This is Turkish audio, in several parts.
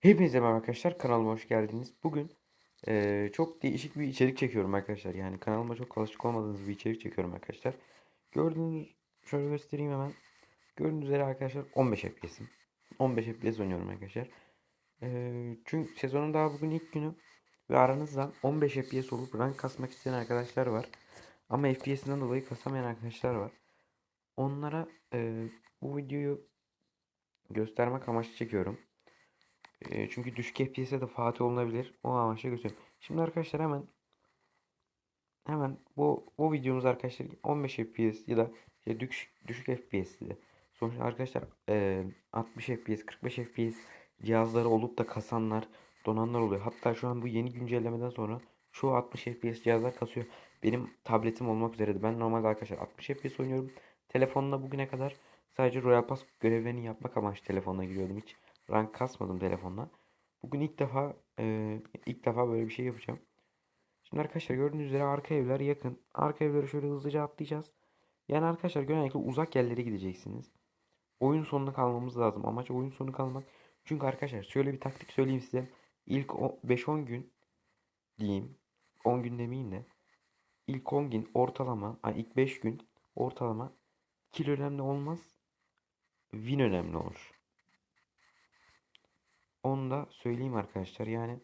Hepinize merhaba arkadaşlar kanalıma hoş geldiniz. Bugün eee, çok değişik bir içerik çekiyorum arkadaşlar. Yani kanalıma çok alışık olmadığınız bir içerik çekiyorum arkadaşlar. Gördüğünüz şöyle göstereyim hemen. Gördüğünüz üzere arkadaşlar 15 FPS'im. 15 FPS oynuyorum arkadaşlar. Eee, çünkü sezonun daha bugün ilk günü ve aranızdan 15 FPS olup rank kasmak isteyen arkadaşlar var. Ama FPS'inden dolayı kasamayan arkadaşlar var. Onlara eee, bu videoyu göstermek amaçlı çekiyorum. Çünkü düşük FPS'e de Fatih olunabilir. O amaçla götürüyorum. Şimdi arkadaşlar hemen hemen bu bu videomuz arkadaşlar 15 FPS ya da işte düşük, düşük FPS'de. Sonuçta arkadaşlar e, 60 FPS, 45 FPS cihazları olup da kasanlar, donanlar oluyor. Hatta şu an bu yeni güncellemeden sonra çoğu 60 FPS cihazlar kasıyor. Benim tabletim olmak üzereydi. Ben normalde arkadaşlar 60 FPS oynuyorum. Telefonla bugüne kadar sadece Royal Pass görevlerini yapmak amaçlı telefonla giriyordum. Hiç rank kasmadım telefonla. Bugün ilk defa e, ilk defa böyle bir şey yapacağım. Şimdi arkadaşlar gördüğünüz üzere arka evler yakın. Arka evleri şöyle hızlıca atlayacağız. Yani arkadaşlar genellikle uzak yerlere gideceksiniz. Oyun sonuna kalmamız lazım. Amaç oyun sonu kalmak. Çünkü arkadaşlar şöyle bir taktik söyleyeyim size. İlk 5-10 gün diyeyim. 10 gün demeyeyim de. İlk 10 gün ortalama, ay ilk 5 gün ortalama kill önemli olmaz. Win önemli olur. Onu da söyleyeyim arkadaşlar. Yani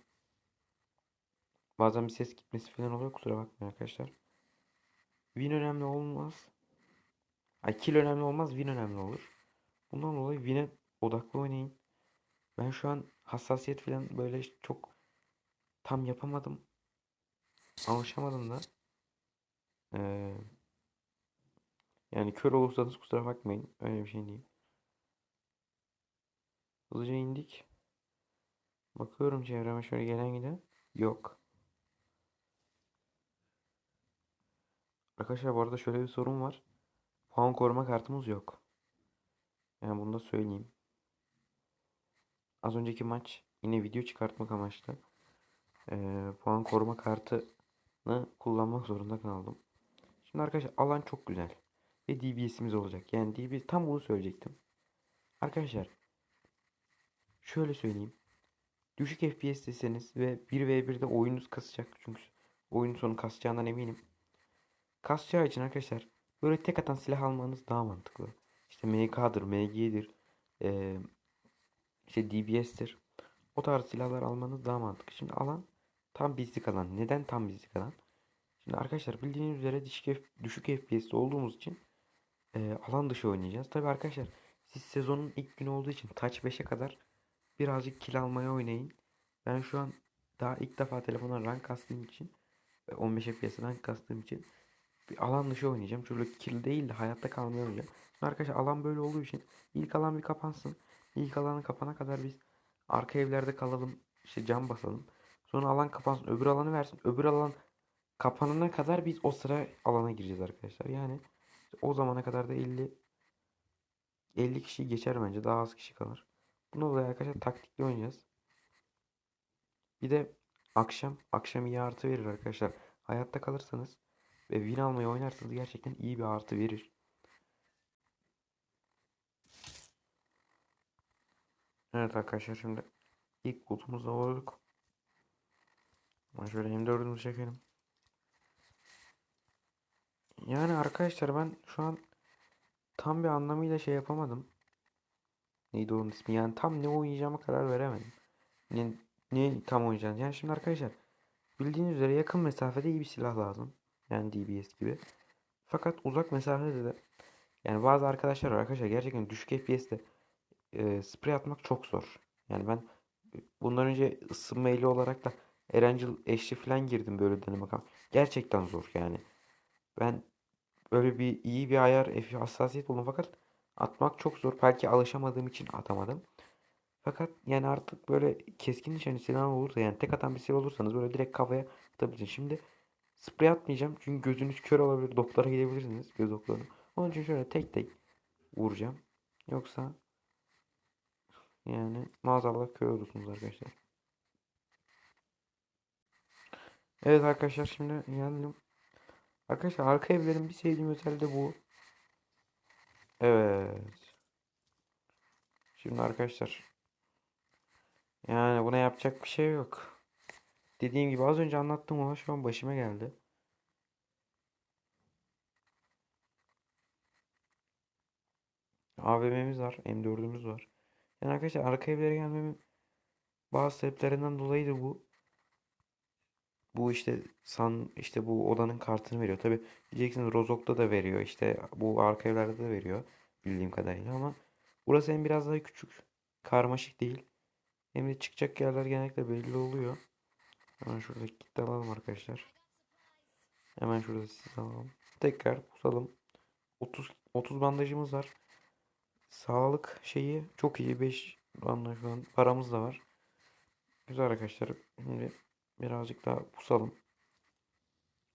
bazen bir ses gitmesi falan oluyor. Kusura bakmayın arkadaşlar. Win önemli olmaz. Ay kill önemli olmaz. Win önemli olur. Bundan dolayı win'e odaklı oynayın. Ben şu an hassasiyet falan böyle çok tam yapamadım. Alışamadım da. Ee, yani kör olursanız kusura bakmayın. Öyle bir şey değil. Hızlıca indik. Bakıyorum çevreme şöyle gelen giden. Yok. Arkadaşlar bu arada şöyle bir sorun var. Puan koruma kartımız yok. Yani bunu da söyleyeyim. Az önceki maç yine video çıkartmak amaçlı. Ee, puan koruma kartını kullanmak zorunda kaldım. Şimdi arkadaşlar alan çok güzel. Ve DBS'imiz olacak. Yani DBS tam bunu söyleyecektim. Arkadaşlar şöyle söyleyeyim. Düşük FPS deseniz ve 1v1'de oyununuz kasacak. Çünkü oyun sonu kasacağından eminim. Kasacağı için arkadaşlar böyle tek atan silah almanız daha mantıklı. İşte MK'dır, MG'dir, ee, işte DBS'tir. O tarz silahlar almanız daha mantıklı. Şimdi alan tam bizlik alan. Neden tam bizlik alan? Şimdi arkadaşlar bildiğiniz üzere düşük, düşük FPS'te olduğumuz için e, alan dışı oynayacağız. Tabi arkadaşlar siz sezonun ilk günü olduğu için Touch 5'e kadar birazcık kill almaya oynayın. Ben şu an daha ilk defa telefona rank kastığım için ve 15 FPS rank kastığım için bir alan dışı oynayacağım. Şöyle kill değil de hayatta kalmaya oynayacağım. Şimdi arkadaşlar alan böyle olduğu için ilk alan bir kapansın. İlk alanı kapana kadar biz arka evlerde kalalım. İşte cam basalım. Sonra alan kapansın. Öbür alanı versin. Öbür alan kapanana kadar biz o sıra alana gireceğiz arkadaşlar. Yani o zamana kadar da 50 50 kişi geçer bence. Daha az kişi kalır. Bunu dolayı arkadaşlar taktikli oynayacağız. Bir de akşam akşam iyi artı verir arkadaşlar. Hayatta kalırsanız ve win almayı oynarsanız gerçekten iyi bir artı verir. Evet arkadaşlar şimdi ilk botumuza vurduk. Ben şöyle M4'ümüzü çekelim. Yani arkadaşlar ben şu an tam bir anlamıyla şey yapamadım. Neydi onun ismi? Yani tam ne oynayacağıma karar veremedim. Ne, ne tam oynayacağım. Yani şimdi arkadaşlar bildiğiniz üzere yakın mesafede iyi bir silah lazım. Yani DBS gibi. Fakat uzak mesafede de yani bazı arkadaşlar var arkadaşlar gerçekten düşük FPS'te e, sprey atmak çok zor. Yani ben bundan önce ısınma eli olarak da Erangel eşli falan girdim böyle deneme bakalım. Gerçekten zor yani. Ben böyle bir iyi bir ayar hassasiyet buldum fakat atmak çok zor. Belki alışamadığım için atamadım. Fakat yani artık böyle keskin nişancı silah olursa yani tek atan bir silah olursanız böyle direkt kafaya atabilirsiniz. Şimdi sprey atmayacağım çünkü gözünüz kör olabilir. Doktora gidebilirsiniz göz doktoruna. Onun için şöyle tek tek vuracağım. Yoksa yani maazallah kör olursunuz arkadaşlar. Evet arkadaşlar şimdi geldim. Arkadaşlar arka evlerin bir sevdiğim özelliği de bu. Evet. Şimdi arkadaşlar yani buna yapacak bir şey yok. Dediğim gibi az önce anlattığım olay şu an başıma geldi. AVM'miz var. M4'ümüz var. Yani arkadaşlar arka evlere gelmemin bazı sebeplerinden dolayıdır bu. Bu işte san işte bu odanın kartını veriyor. Tabi diyeceksiniz Rozok'ta da veriyor. İşte bu arka evlerde de veriyor bildiğim kadarıyla ama burası hem biraz daha küçük, karmaşık değil. Hem de çıkacak yerler genellikle belli oluyor. Hemen şurada kit alalım arkadaşlar. Hemen şurada siz alalım. Tekrar pusalım. 30 30 bandajımız var. Sağlık şeyi çok iyi. 5 bandaj şu. Paramız da var. Güzel arkadaşlar. Şimdi birazcık daha pusalım.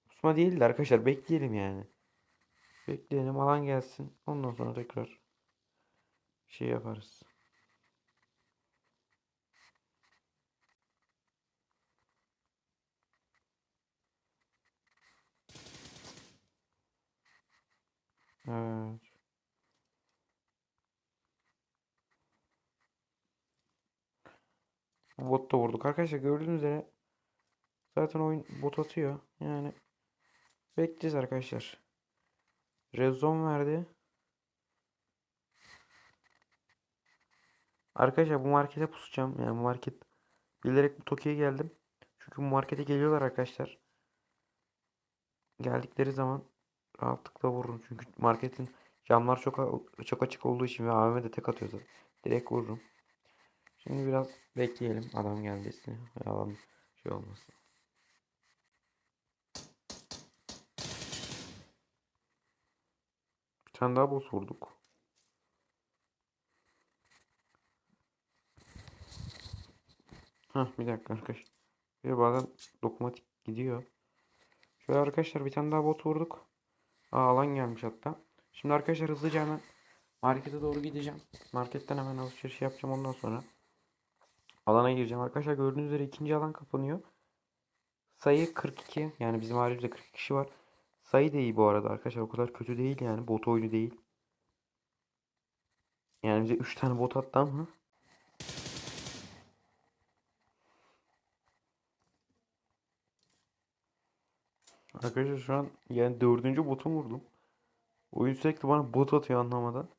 Pusma değil de arkadaşlar bekleyelim yani. Bekleyelim alan gelsin. Ondan sonra tekrar şey yaparız. Evet. Bot da vurduk. Arkadaşlar gördüğünüz üzere zaten oyun bot atıyor. Yani bekleyeceğiz arkadaşlar. Rezon verdi. Arkadaşlar bu markete pusacağım. Yani bu market bilerek bu Tokyo'ya geldim. Çünkü bu markete geliyorlar arkadaşlar. Geldikleri zaman rahatlıkla vururum. Çünkü marketin camlar çok çok açık olduğu için ve AVM de tek atıyordu. Direkt vururum. Şimdi biraz bekleyelim adam geldiyse. Adam şey olmasın. Tane daha boss vurduk. Hah bir dakika arkadaşlar. Bir bazen dokunmatik gidiyor. Şöyle arkadaşlar bir tane daha bot vurduk. Aa, alan gelmiş hatta. Şimdi arkadaşlar hızlıca hemen markete doğru gideceğim. Marketten hemen alışveriş yapacağım ondan sonra. Alana gireceğim. Arkadaşlar gördüğünüz üzere ikinci alan kapanıyor. Sayı 42. Yani bizim halimizde 40 kişi var. Sayı da iyi bu arada arkadaşlar. O kadar kötü değil yani. Bot oyunu değil. Yani bize 3 tane bot attı ama. Arkadaşlar şu an yani dördüncü botu vurdum. Oyun sürekli bana bot atıyor anlamadan.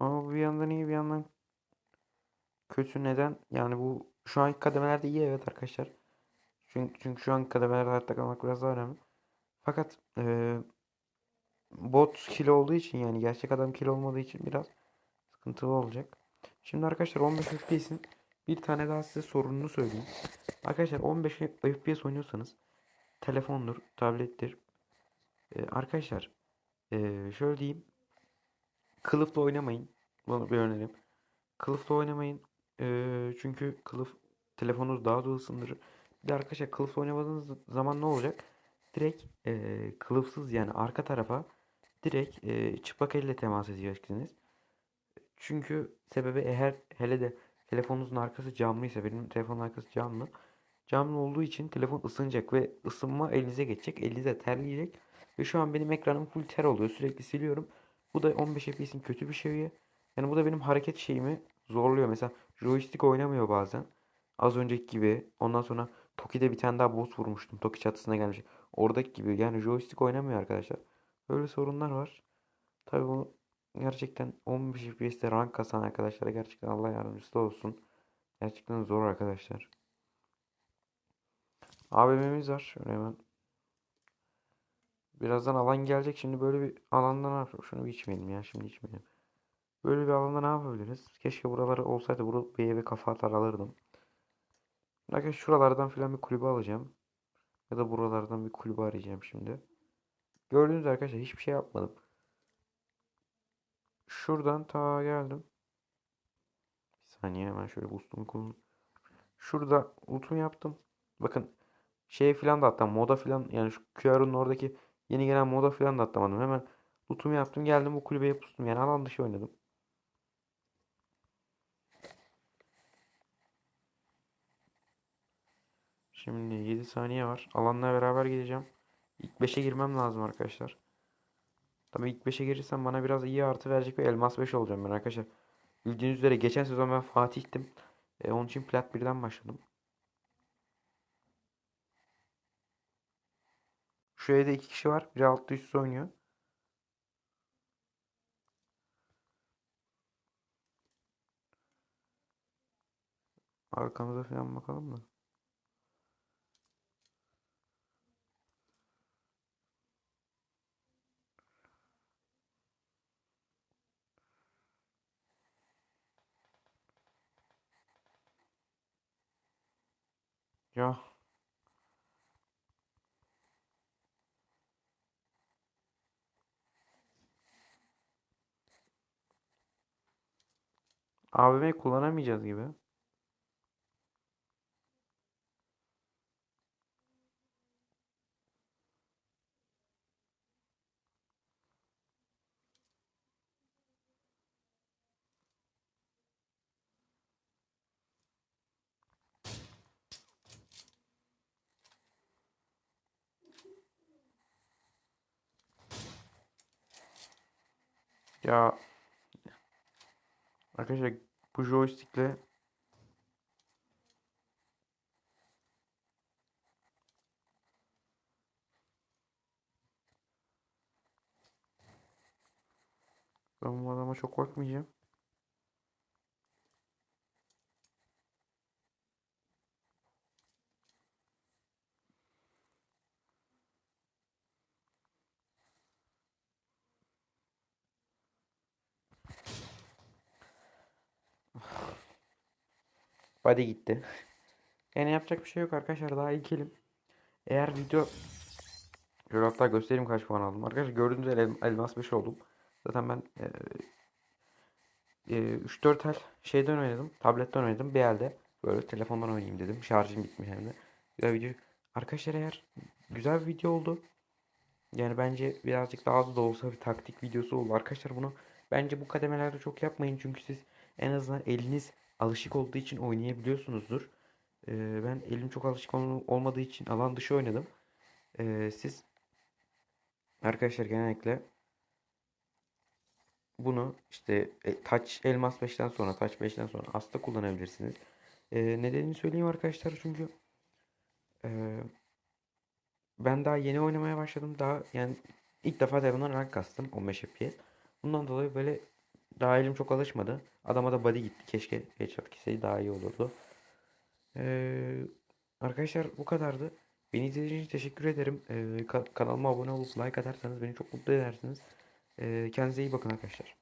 Ama bir yandan iyi bir yandan kötü neden? Yani bu şu anki kademelerde iyi evet arkadaşlar. Çünkü, çünkü şu anki kademelerde hayatta kalmak biraz daha önemli. Fakat e, bot kilo olduğu için yani gerçek adam kilo olmadığı için biraz sıkıntılı olacak. Şimdi arkadaşlar 15 FPS'in bir tane daha size sorununu söyleyeyim. Arkadaşlar 15 FPS oynuyorsanız telefondur, tablettir. E, arkadaşlar e, şöyle diyeyim. Kılıfla oynamayın. Bunu bir önerim. Kılıfla oynamayın. E, çünkü kılıf telefonunuz daha da ısındırır. Bir de arkadaşlar kılıfla oynamadığınız zaman ne olacak? Direkt e, kılıfsız yani arka tarafa direkt e, çıplak elle temas edeceksiniz. Çünkü sebebi eğer hele de telefonunuzun arkası camlıysa benim telefonun arkası camlı. Camlı olduğu için telefon ısınacak ve ısınma elinize geçecek. Elinize terleyecek. Ve şu an benim ekranım full ter oluyor. Sürekli siliyorum. Bu da 15 FPS'in kötü bir seviye. Yani bu da benim hareket şeyimi zorluyor. Mesela joystick oynamıyor bazen. Az önceki gibi. Ondan sonra Toki'de bir tane daha boss vurmuştum. Toki çatısına gelmiş. Oradaki gibi. Yani joystick oynamıyor arkadaşlar. Böyle sorunlar var. Tabi bu gerçekten 15 FPS'te rank kasan arkadaşlara gerçekten Allah yardımcısı olsun. Gerçekten zor arkadaşlar. AVM'miz var. Şöyle hemen. Birazdan alan gelecek. Şimdi böyle bir alanda ne yapalım? Şunu bir içmeyelim ya. Şimdi içmeyelim. Böyle bir alanda ne yapabiliriz? Keşke buraları olsaydı burada bir eve kafa atar alırdım. Arkadaşlar şuralardan filan bir kulübe alacağım. Ya da buralardan bir kulübe arayacağım şimdi. Gördüğünüz arkadaşlar hiçbir şey yapmadım. Şuradan ta geldim. Bir saniye hemen şöyle boost'umu kullan. Şurada loot'umu yaptım. Bakın şey filan da attım. Moda filan yani şu QR'ın oradaki yeni gelen moda filan da atlamadım. Hemen loot'umu yaptım. Geldim bu kulübeye pustum. Yani alan dışı oynadım. Şimdi 7 saniye var. Alanla beraber gideceğim. İlk 5'e girmem lazım arkadaşlar. Tabii ilk 5'e girirsem bana biraz iyi artı verecek ve elmas 5 olacağım ben arkadaşlar. Bildiğiniz üzere geçen sezon ben Fatih'tim. E, onun için plat 1'den başladım. Şu evde iki kişi var. Biri altta üstte oynuyor. Arkamıza falan bakalım da. Ya AVM kullanamayacağız gibi. Ya arkadaşlar bu joystickle ben bu adama çok bakmayacağım. Body gitti. Yani yapacak bir şey yok arkadaşlar. Daha ilk elim. Eğer video Şöyle hatta göstereyim kaç puan aldım. Arkadaşlar gördüğünüz üzere el- elmas 5 oldum. Zaten ben e, e, 3-4 el şeyden oynadım. Tabletten oynadım. Bir elde böyle telefondan oynayayım dedim. Şarjım bitmiş hem de. Güzel video. Arkadaşlar eğer güzel bir video oldu. Yani bence birazcık daha az da olsa bir taktik videosu oldu. Arkadaşlar bunu bence bu kademelerde çok yapmayın. Çünkü siz en azından eliniz alışık olduğu için oynayabiliyorsunuzdur. Ee, ben elim çok alışık ol- olmadığı için alan dışı oynadım. Ee, siz arkadaşlar genellikle bunu işte e, Touch Elmas 5'ten sonra Touch 5'ten sonra Asta kullanabilirsiniz. Ee, nedenini söyleyeyim arkadaşlar çünkü e, ben daha yeni oynamaya başladım. Daha yani ilk defa telefondan rank kastım 15 FPS. Bundan dolayı böyle daha elim çok alışmadı. Adama da body gitti. Keşke headshot gitseydi daha iyi olurdu. Ee, arkadaşlar bu kadardı. Beni izlediğiniz için teşekkür ederim. Ee, ka- kanalıma abone olup like atarsanız beni çok mutlu edersiniz. Ee, kendinize iyi bakın arkadaşlar.